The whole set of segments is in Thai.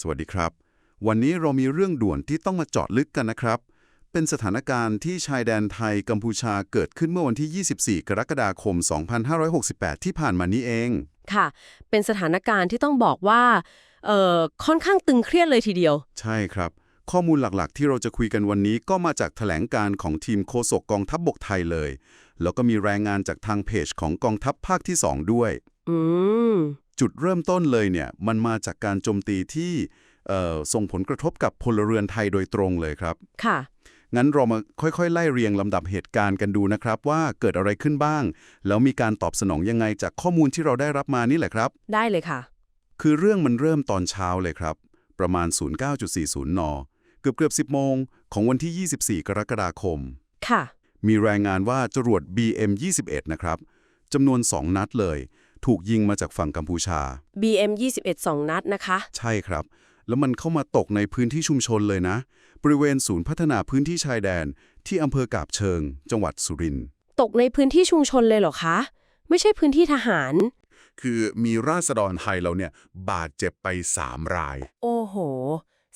สวัสดีครับ วันนี้เรามีเรื่องด่วนที่ต้องมาเจาะลึกกันนะครับ เป็นสถานการณ์ที่ชายแดนไทยกัมพูชาเกิดขึ้นเมื่อวันที่ 24 กรกฎาคม 2568 ที่ผ่านมานี้เอง ค่ะ เป็นสถานการณ์ที่ต้องบอกว่าเอ่อค่อนข้างตึงเครียดเลยทีเดียว ใช่ครับ ข้อมูลหลักๆ ที่เราจะคุยกันวันนี้ก็มาจากแถลงการของทีมโฆษกกองทัพบบกไทยเลย แล้วก็มีรายงานจากทางเพจของกองทัพภาคที่ 2 ด้วย อืม จุดเริ่มต้นเลยเนี่ย มันมาจากการโจมตีที่เอ่อส่งผลกระทบกับพลเรือนไทยโดยตรงเลยครับ ค่ะ งั้นเรามาค่อยๆ ไล่เรียงลำดับเหตุการณ์กันดูนะครับ ว่าเกิดอะไรขึ้นบ้าง แล้วมีการตอบสนองยังไงจากข้อมูลที่เราได้รับมานี่แหละครับ ได้เลยค่ะ คือเรื่องมันเริ่มตอนเช้าเลยครับ ประมาณ 09.40 น เกือบเกือบ10 โมงของวันที่ 24 กรกฎาคม ค่ะ มีรายงานว่าจรวด BM21 นะครับจำนวน 2 นัดเลย ถูกยิงมาจากฝั่งกัมพูชา BM 21 2 นัดนะคะ ใช่ครับ แล้วมันเข้ามาตกในพื้นที่ชุมชนเลยนะ บริเวณศูนย์พัฒนาพื้นที่ชายแดน ที่อำเภอกาบเชิง จังหวัดสุรินทร์ตกในพื้นที่ชุมชนเลยเหรอคะ ไม่ใช่พื้นที่ทหาร คือมีราษฎรไทยเราเนี่ย บาดเจ็บไป 3 ราย โอ้โห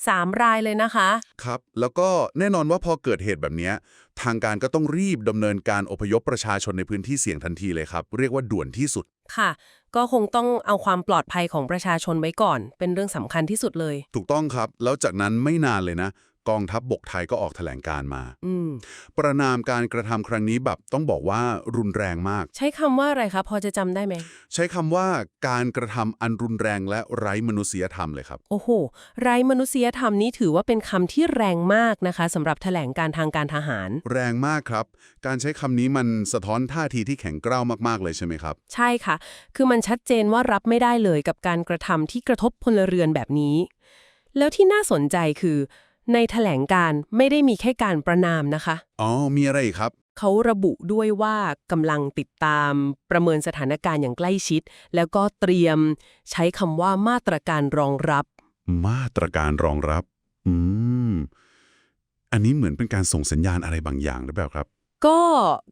สามรายเลยนะคะ ครับ แล้วก็แน่นอนว่าพอเกิดเหตุแบบเนี้ยทางการก็ต้องรีบดำเนินการอพยพประชาชนในพื้นที่เสี่ยงทันทีเลยครับ เรียกว่าด่วนที่สุด ค่ะ ก็คงต้องเอาความปลอดภัยของประชาชนไว้ก่อน เป็นเรื่องสำคัญที่สุดเลย ถูกต้องครับ แล้วจากนั้นไม่นานเลยนะ กองทัพบบกไทยก็ออกแถลงการมาอืมประนามการกระทำครั้งนี้แบบต้องบอกว่ารุนแรงมาก ใช้คำว่าอะไรคะพอจะจำได้ไหม ใช้คำว่าการกระทำอันรุนแรงและไร้มนุษยธรรมเลยครับ โอ้โห ไร้มนุษยธรรมนี้ถือว่าเป็นคำที่แรงมากนะคะสำหรับแถลงการทางการทหาร แรงมากครับ การใช้คำนี้มันสะท้อนท่าทีที่แข็งกร้าวมากๆเลยใช่ไหมครับ ใช่ค่ะ คือมันชัดเจนว่ารับไม่ได้เลยกับการกระทำที่กระทบพลเรือนแบบนี้ แล้วที่น่าสนใจคือ ในแถลงการไม่ได้มีแค่การประนามนะคะ อ๋อ มีอะไรอีกครับ เขาระบุด้วยว่ากำลังติดตามประเมินสถานการณ์อย่างใกล้ชิด แล้วก็เตรียมใช้คำว่ามาตรการรองรับ มาตรการรองรับ อืม อันนี้เหมือนเป็นการส่งสัญญาณอะไรบางอย่างหรือเปล่าครับ ก็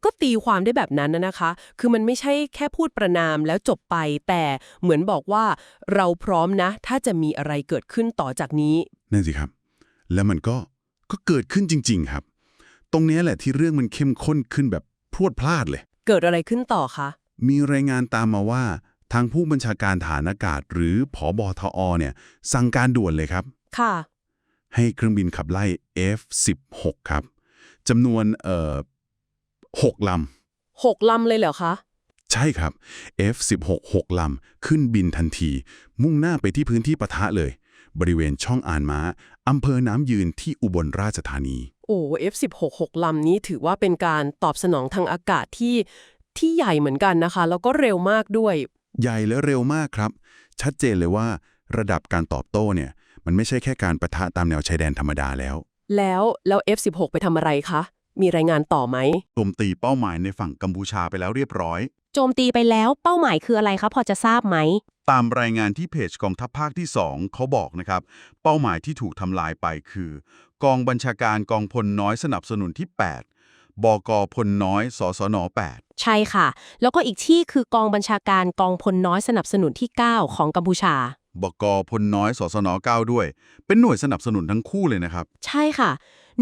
ก็ตีความได้แบบนั้นนะนะคะ คือมันไม่ใช่แค่พูดประนามแล้วจบไป แต่เหมือนบอกว่าเราพร้อมนะ ถ้าจะมีอะไรเกิดขึ้นต่อจากนี้ นั่นสิครับ แล้วมันก็ก็เกิดขึ้นจริง ๆ ครับ ตรงเนี้ยแหละที่เรื่องมันเข้มข้นขึ้นแบบพรวดพลาดเลย เกิดอะไรขึ้นต่อคะ มีรายงานตามมาว่า ทางผู้บัญชาการฐานอากาศ หรือผอบอทอเนี่ย สั่งการด่วนเลยครับ ค่ะ ให้เครื่องบินขับไล่ F16 ครับจำนวนเอ่อ6ลำหกลำเลยเหรอคะ ใช่ครับ F16 6ลำขึ้นบินทันที มุ่งหน้าไปที่พื้นที่ปะทะเลย บริเวณช่องอ่านม้าอำเภอน้ำยืนที่อุบลราชธานี โอ้ F16 6ลำนี้ถือว่าเป็นการตอบสนองทางอากาศที่ที่ใหญ่เหมือนกันนะคะ แล้วก็เร็วมากด้วย ใหญ่และเร็วมากครับ ชัดเจนเลยว่า ระดับการตอบโต้เนี่ย มันไม่ใช่แค่การประทะตามแนวชายแดนธรรมดาแล้ว แล้วแล้ว F16 ไปทำอะไรคะ มีรายงานต่อไหม โจมตีเป้าหมายในฝั่งกัมพูชาไปแล้วเรียบร้อย โจมตีไปแล้วเป้าหมายคืออะไรคะพอจะทราบไหม ตามรายงานที่เพจกองทัพภาคที่ 2 เขาบอกนะครับ เป้าหมายที่ถูกทำลายไปคือ กองบัญชาการกองพลน้อยสนับสนุนที่ 8 บกพลน้อยสสนใช่ค่ะ แล้วก็อีกที่คือกองบัญชาการกองพลน้อยสนับสนุนที่ 9 ของกัมพูชา8บกพลน้อยสสน9ด้วย เป็นหน่วยสนับสนุนทั้งคู่เลยนะครับ ใช่ค่ะ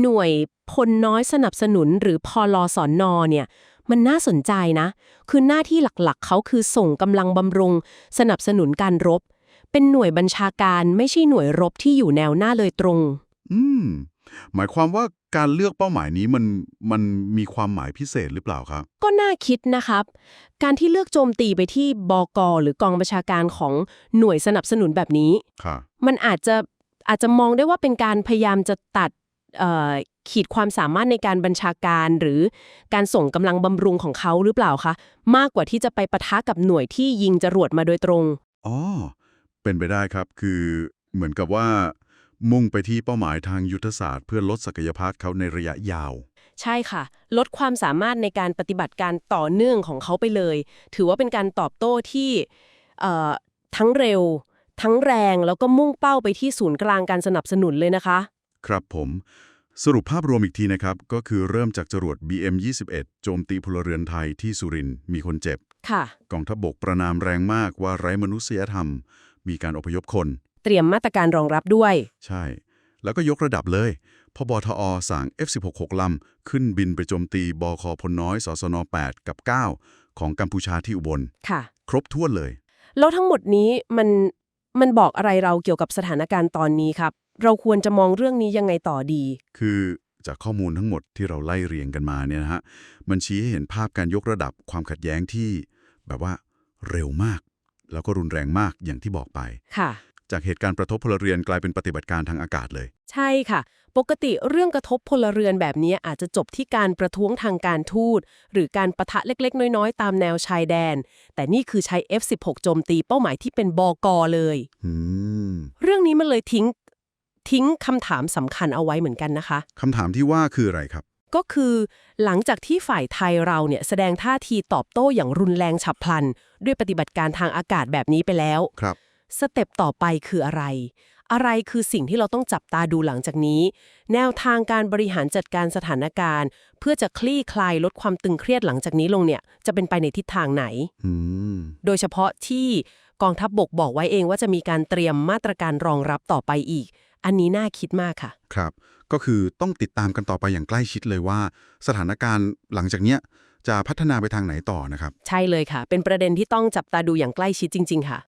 หน่วยพลน้อยสนับสนุนหรือพอลสอนอเนี่ย มันน่าสนใจนะ คือหน้าที่หลักๆ เขาคือส่งกำลังบำรุง สนับสนุนการรบ เป็นหน่วยบัญชาการไม่ใช่หน่วยรบที่อยู่แนวหน้าเลยตรง อืม หมายความว่าการเลือกเป้าหมายนี้มันมันมีความหมายพิเศษหรือเปล่าครับ ก็น่าคิดนะครับ การที่เลือกโจมตีไปที่บกหรือกองบัญชาการของหน่วยสนับสนุนแบบนี้ ค่ะ มันอาจจะอาจจะมองได้ว่าเป็นการพยายามจะตัดเอ่อ ขีดความสามารถในการบัญชาการหรือการส่งกำลังบำรุงของเขาหรือเปล่าคะ มากกว่าที่จะไปปะทะกับหน่วยที่ยิงจรวดมาโดยตรง อ๋อ เป็นไปได้ครับคือเหมือนกับว่า มุ่งไปที่เป้าหมายทางยุทธศาสตร์เพื่อลดศักยภาพเขาในระยะยาว ใช่ค่ะ ลดความสามารถในการปฏิบัติการต่อเนื่องของเขาไปเลย ถือว่าเป็นการตอบโต้ที่เอ่อทั้งเร็ว ทั้งแรงแล้วก็มุ่งเป้าไปที่ศูนย์กลางการสนับสนุนเลยนะคะ ครับผม สรุปภาพรวมอีกทีนะครับ ก็คือเริ่มจากจรวด BM21 โจมตีพลเรือนไทยที่สุรินทร์มีคนเจ็บ ค่ะ กองทัพบบกประนามแรงมากว่าไร้มนุษยธรรม มีการอพยพคน เตรียมมาตรการรองรับด้วย ใช่ แล้วก็ยกระดับเลยพอบทอสั่ง F16 6ลำ ขึ้นบินไปโจมตีบคพลน้อยสสน 8 กับ 9 ของกัมพูชาที่อุบล ค่ะ ครบถ้วนเลย แล้วทั้งหมดนี้มันมันบอกอะไรเราเกี่ยวกับสถานการณ์ตอนนี้ครับ เราควรจะมองเรื่องนี้ยังไงต่อดี คือจากข้อมูลทั้งหมดที่เราไล่เรียงกันมาเนี่ยนะฮะ มันชี้ให้เห็นภาพการยกระดับความขัดแย้งที่แบบว่าเร็วมาก แล้วก็รุนแรงมากอย่างที่บอกไป ค่ะ จากเหตุการณ์ประทบพลเรือนกลายเป็นปฏิบัติการทางอากาศเลย ใช่ค่ะ ปกติเรื่องกระทบพลเรือนแบบนี้อาจจะจบที่การประท้วงทางการทูตหรือการประทะเล็กๆ น้อยๆ ตามแนวชายแดน แต่นี่คือใช้ F16 โจมตีเป้าหมายที่เป็นบกเลยอืมเรื่องนี้มันเลยทิ้ง ทิ้งคำถามสำคัญเอาไว้เหมือนกันนะคะคำถามที่ว่าคืออะไรครับ ก็คือหลังจากที่ฝ่ายไทยเราเนี่ยแสดงท่าทีตอบโต้อย่างรุนแรงฉับพลัน ด้วยปฏิบัติการทางอากาศแบบนี้ไปแล้ว ครับ สเต็ปต่อไปคืออะไร อะไรคือสิ่งที่เราต้องจับตาดูหลังจากนี้ แนวทางการบริหารจัดการสถานการณ์ เพื่อจะคลี่คลายลดความตึงเครียดหลังจากนี้ลงเนี่ยจะเป็นไปในทิศทางไหน อืม โดยเฉพาะที่กองทัพบบกบอกไว้เองว่าจะมีการเตรียมมาตรการรองรับต่อไปอีก อันนี้น่าคิดมากค่ะ ครับ ก็คือต้องติดตามกันต่อไปอย่างใกล้ชิดเลยว่า สถานการณ์หลังจากเนี้ยจะพัฒนาไปทางไหนต่อนะครับ ใช่เลยค่ะ เป็นประเด็นที่ต้องจับตาดูอย่างใกล้ชิดจริง ๆ ค่ะ